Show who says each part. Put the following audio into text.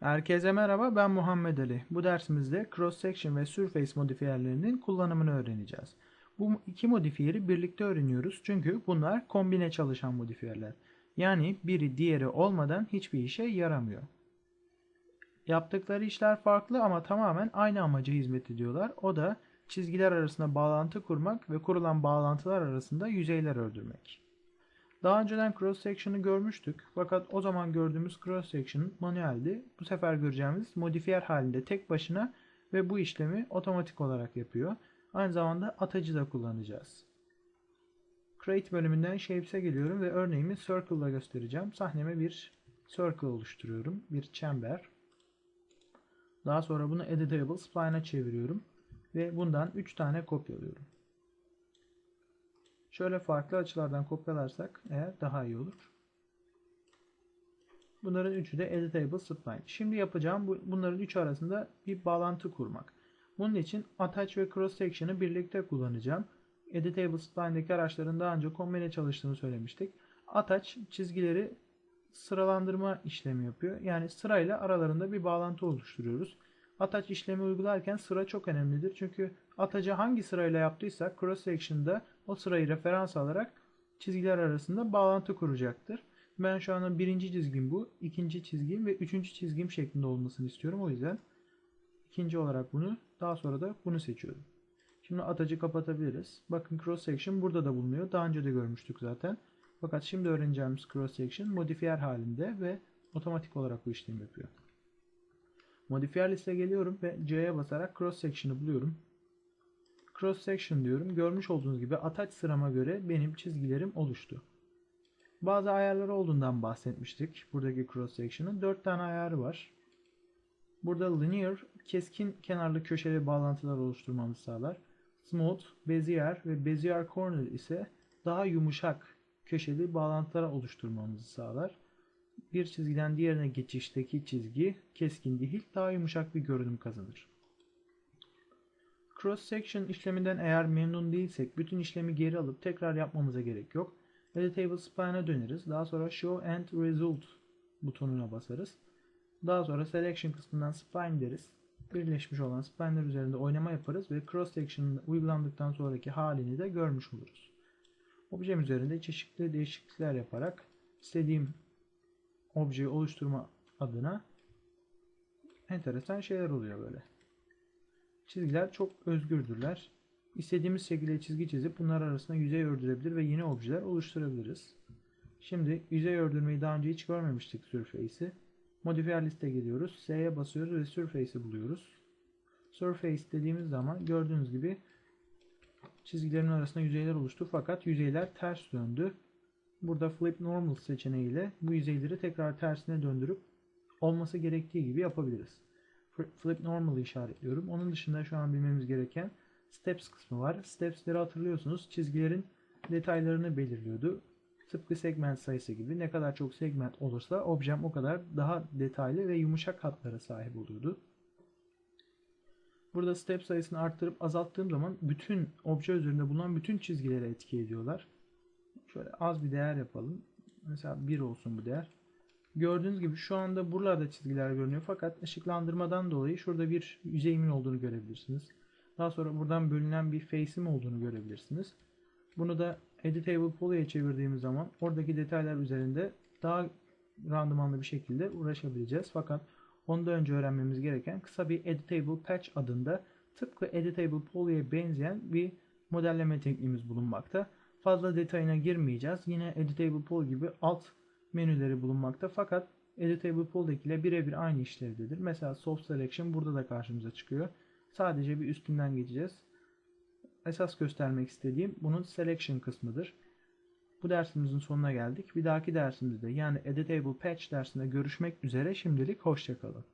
Speaker 1: Herkese merhaba ben Muhammed Ali. Bu dersimizde cross section ve surface modifiyerlerinin kullanımını öğreneceğiz. Bu iki modifiyeri birlikte öğreniyoruz çünkü bunlar kombine çalışan modifiyerler. Yani biri diğeri olmadan hiçbir işe yaramıyor. Yaptıkları işler farklı ama tamamen aynı amaca hizmet ediyorlar. O da çizgiler arasında bağlantı kurmak ve kurulan bağlantılar arasında yüzeyler ördürmek. Daha önceden cross section'ı görmüştük. Fakat o zaman gördüğümüz cross section manueldi. Bu sefer göreceğimiz modifiyer halinde tek başına ve bu işlemi otomatik olarak yapıyor. Aynı zamanda atacı da kullanacağız. Create bölümünden Shapes'e geliyorum ve örneğimi Circle ile göstereceğim. Sahneme bir circle oluşturuyorum. Bir çember. Daha sonra bunu Editable Spline'a çeviriyorum. Ve bundan 3 tane kopyalıyorum. Şöyle farklı açılardan kopyalarsak eğer daha iyi olur. Bunların üçü de editable spline. Şimdi yapacağım bu, bunların üçü arasında bir bağlantı kurmak. Bunun için attach ve cross section'ı birlikte kullanacağım. Editable spline'deki araçların daha önce kombine çalıştığını söylemiştik. Attach çizgileri sıralandırma işlemi yapıyor. Yani sırayla aralarında bir bağlantı oluşturuyoruz. Attach işlemi uygularken sıra çok önemlidir. Çünkü atacı hangi sırayla yaptıysak cross section'da o sırayı referans alarak çizgiler arasında bağlantı kuracaktır. Ben şu anda birinci çizgim bu, ikinci çizgim ve üçüncü çizgim şeklinde olmasını istiyorum. O yüzden ikinci olarak bunu, daha sonra da bunu seçiyorum. Şimdi atacı kapatabiliriz. Bakın cross section burada da bulunuyor. Daha önce de görmüştük zaten. Fakat şimdi öğreneceğimiz cross section modifiyer halinde ve otomatik olarak bu işlemi yapıyor. Modifiyer liste geliyorum ve C'ye basarak cross section'ı buluyorum. Cross section diyorum. Görmüş olduğunuz gibi ataç sırama göre benim çizgilerim oluştu. Bazı ayarları olduğundan bahsetmiştik. Buradaki cross section'ın 4 tane ayarı var. Burada linear, keskin kenarlı köşeli bağlantılar oluşturmamızı sağlar. Smooth, bezier ve bezier corner ise daha yumuşak köşeli bağlantılar oluşturmamızı sağlar. Bir çizgiden diğerine geçişteki çizgi keskin değil, daha yumuşak bir görünüm kazanır. Cross section işleminden eğer memnun değilsek bütün işlemi geri alıp tekrar yapmamıza gerek yok. Editable Spline'a döneriz. Daha sonra Show and Result butonuna basarız. Daha sonra Selection kısmından Spline deriz. Birleşmiş olan spline'ler üzerinde oynama yaparız ve cross section uygulandıktan sonraki halini de görmüş oluruz. Objem üzerinde çeşitli değişiklikler yaparak istediğim objeyi oluşturma adına enteresan şeyler oluyor böyle. Çizgiler çok özgürdürler. İstediğimiz şekilde çizgi çizip bunlar arasında yüzey ördürebilir ve yeni objeler oluşturabiliriz. Şimdi yüzey ördürmeyi daha önce hiç görmemiştik Surface'i. Modifier liste geliyoruz. S'ye basıyoruz ve Surface'i buluyoruz. Surface dediğimiz zaman gördüğünüz gibi çizgilerin arasında yüzeyler oluştu fakat yüzeyler ters döndü. Burada Flip Normal seçeneğiyle bu yüzeyleri tekrar tersine döndürüp olması gerektiği gibi yapabiliriz. Flip Normal'ı işaretliyorum. Onun dışında şu an bilmemiz gereken Steps kısmı var. Steps'leri hatırlıyorsunuz. Çizgilerin detaylarını belirliyordu. Tıpkı segment sayısı gibi ne kadar çok segment olursa objem o kadar daha detaylı ve yumuşak hatlara sahip oluyordu. Burada step sayısını arttırıp azalttığım zaman bütün obje üzerinde bulunan bütün çizgilere etki ediyorlar. Şöyle az bir değer yapalım. Mesela 1 olsun bu değer. Gördüğünüz gibi şu anda buralarda çizgiler görünüyor fakat ışıklandırmadan dolayı şurada bir yüzeyimin olduğunu görebilirsiniz. Daha sonra buradan bölünen bir face'im olduğunu görebilirsiniz. Bunu da Editable Poly'e çevirdiğimiz zaman oradaki detaylar üzerinde daha randımanlı bir şekilde uğraşabileceğiz. Fakat ondan önce öğrenmemiz gereken kısa bir Editable Patch adında tıpkı Editable Poly'e benzeyen bir modelleme tekniğimiz bulunmakta. Fazla detayına girmeyeceğiz. Yine Editable Poly gibi alt menüleri bulunmakta fakat Editable Poly'deki ile birebir aynı işlevdedir. Mesela Soft Selection burada da karşımıza çıkıyor. Sadece bir üstünden geçeceğiz. Esas göstermek istediğim bunun Selection kısmıdır. Bu dersimizin sonuna geldik. Bir dahaki dersimizde yani Editable Patch dersinde görüşmek üzere. Şimdilik hoşçakalın.